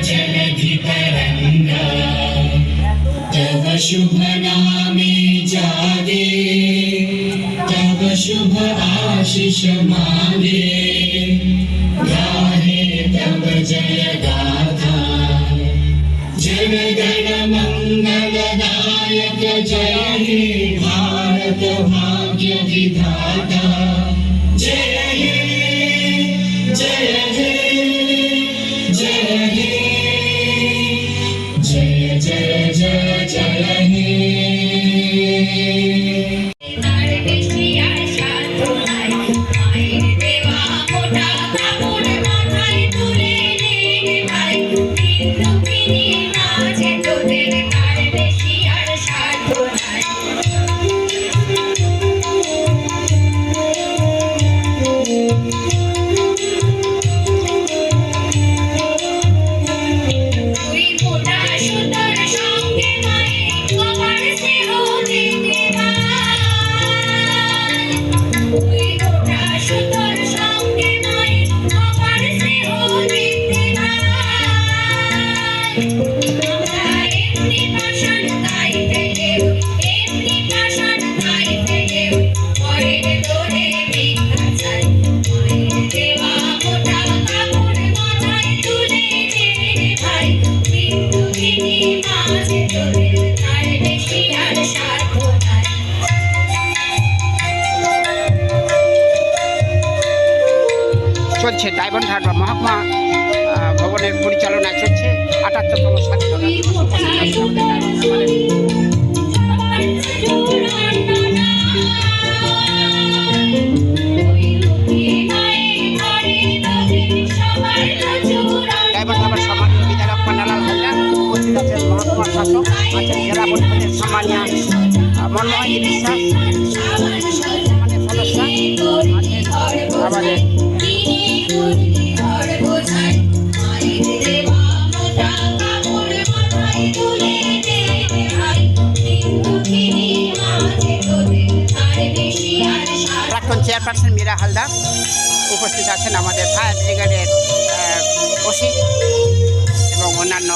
जलधि तरंगा। तव शुभ नामे जागे। तव शुभ आशीष मांगे। गाहे तव जय गाथा जन गण मंगल नायक जय हे, भारत भाग्य विधाता। जय চলছে ডায়মন্ড হারবার মহাত্মা ভবনের পরিচালনা চলছে আটাত্তরতম স্বাধীনতা ডায়মন্ড সম্মানীয় বিশ্বাস চেয়ারপারসন মীরা হালদার উপস্থিত আছেন আমাদের ফায়ার ব্রিগেডের ওসি এবং অন্যান্য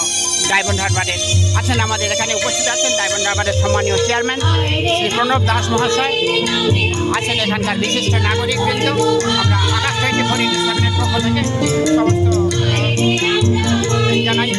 ডায়মন্ড হারবারের, আছেন আমাদের এখানে উপস্থিত আছেন ডায়মন্ড হারবারের সম্মানীয় চেয়ারম্যান শ্রী প্রণব দাস মহাশয়, আছেন এখানকার বিশিষ্ট নাগরিকবৃন্দ। আমরা আকাশ থেকে ফরিদ সেভেনের পক্ষ থেকে সমস্ত জানাই।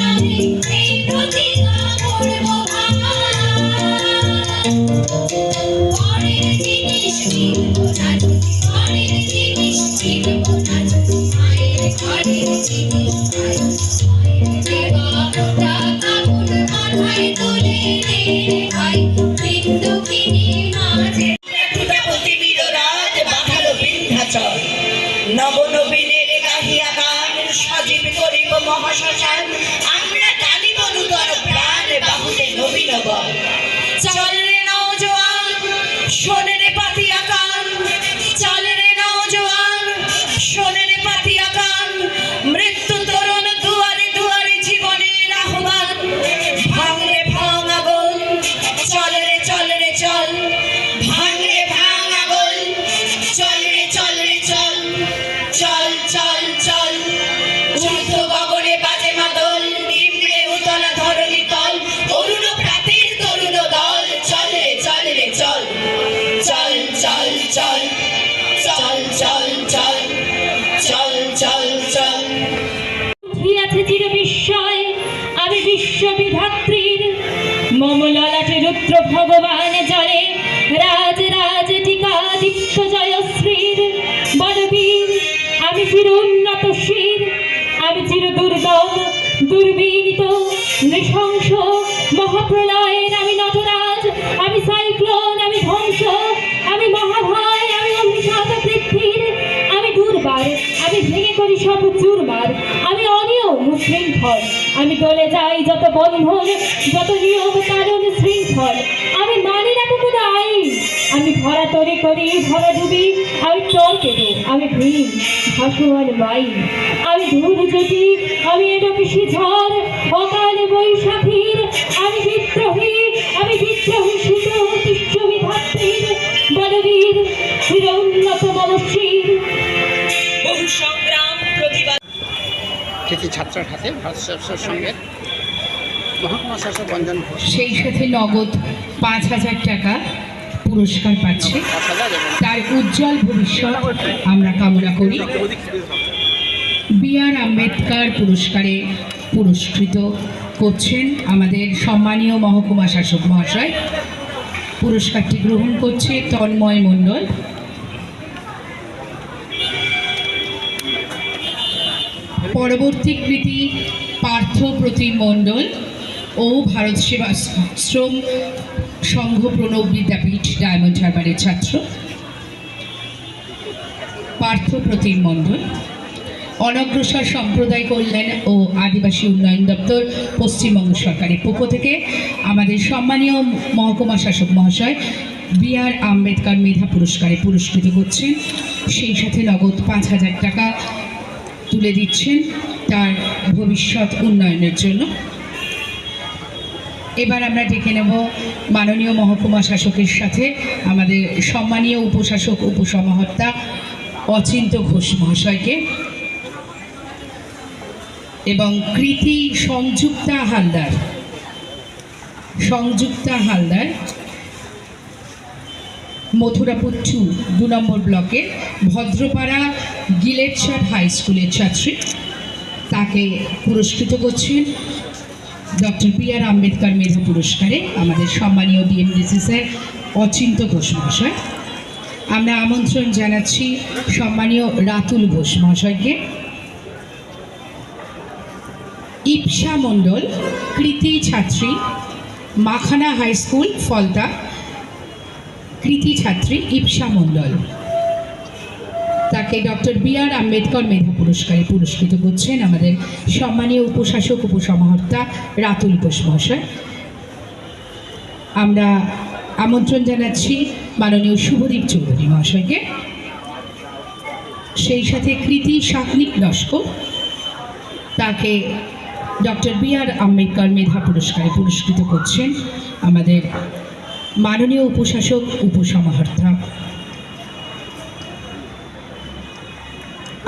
নবনবীনের গাহিয়া গান সজীব করিব মহাশ্মশান। দুর্বিনীত নৃশংস, মহাপ্রলয়ের আমি নটরাজ, আমি সাইক্লোন, আমি ধ্বংস, আমি মহাভয়, আমি অভিশাপ পৃথিবীর, আমি দুর্বার, আমি ভেঙে করি সব চুরমার, আমি অনিয়ম উশৃঙ্খল আমি চলে যাই যত বন্ধন, যত নিয়ম কারণ শৃঙ্খল আমি ভরা তরি করি ভরা ডুবি আমি টর্কেডো আমি ভীম ভাসমান মাইন আমি ধূর জ্যোতি আমি এটা পিসি ঝড় অকালে বৈশাখীর। আমি বিদ্রোহী আমি বিদ্রোহী শীত বলবীর বহু সংগ্রাম প্রতিবাদ। কৃতি ছাত্রের হাতে ভারত সেবসের সঙ্গে মহকুমা শাসক রঞ্জন ঘোষ। সেই সাথে নগদ পাঁচ হাজার টাকা। পুরস্কার পাচ্ছে। পাঁচ তার উজ্জ্বল ভবিষ্যৎ আমরা কামনা করি। বি আর আম্বেদকর পুরস্কারে পুরস্কৃত করছেন আমাদের সম্মানীয় মহকুমা শাসক মহাশয়। পুরস্কারটি গ্রহণ করছে তন্ময় মণ্ডল। পরবর্তী কৃতি পার্থ প্রতিম মণ্ডল। ও ভারত সেবা শ্রম সংঘ প্রণব বিদ্যাপীঠ ডায়মন্ড হারবারের ছাত্র। পার্থ প্রতিম মণ্ডল। অনগ্রসর সম্প্রদায় কল্যাণ ও আদিবাসী উন্নয়ন দপ্তর পশ্চিমবঙ্গ সরকারের পক্ষ থেকে আমাদের সম্মানীয় মহকুমা শাসক মহাশয় বি আর আম্বেদকর মেধা পুরস্কারে পুরস্কৃত করছেন। সেই সাথে নগদ পাঁচ হাজার টাকা তুলে দিচ্ছেন তার ভবিষ্যৎ উন্নয়নের জন্য। এবার আমরা ডেকে নেব মাননীয় মহকুমা শাসকের সাথে আমাদের সম্মানীয় উপশাসক, উপসমাহর্তা অচিন্ত ঘোষ মহাশয়কে এবং কৃতি সংযুক্তা হালদার সংযুক্তা হালদার মথুরাপুর টু দু নম্বর ব্লকে ভদ্রপাড়া গিলেটসার হাই স্কুলের ছাত্রী। তাকে পুরস্কৃত করছেন ডক্টর বি আর আম্বেদকর মেধা পুরস্কারে আমাদের সম্মানীয় ডিএমডিসি স্যার অচিন্ত ঘোষ মহাশয়। আমরা আমন্ত্রণ জানাচ্ছি সম্মানীয় রাতুল ঘোষ মহাশয়কে। ইপসা মণ্ডল, কৃতি ছাত্রী, মাখানা হাই স্কুল, ফলতা। কৃতি ছাত্রী, ইপসা মণ্ডল। তাকে ডক্টর বি আর আম্বেদকর মেধা পুরস্কারে পুরস্কৃত করছেন আমাদের সম্মানীয় উপশাসক, উপসমাহর্তা রাতুল ঘোষ মহাশয়। আমরা আমন্ত্রণ জানাচ্ছি মাননীয় শুভদীপ চৌধুরী মহাশয়কে। সেই সাথে কৃতি শাকনিক লস্কর তাকে ডক্টর বি আর আম্বেদকর মেধা পুরস্কারে পুরস্কৃত করছেন আমাদের মাননীয় উপশাসক, উপসমাহর্তা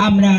আমরা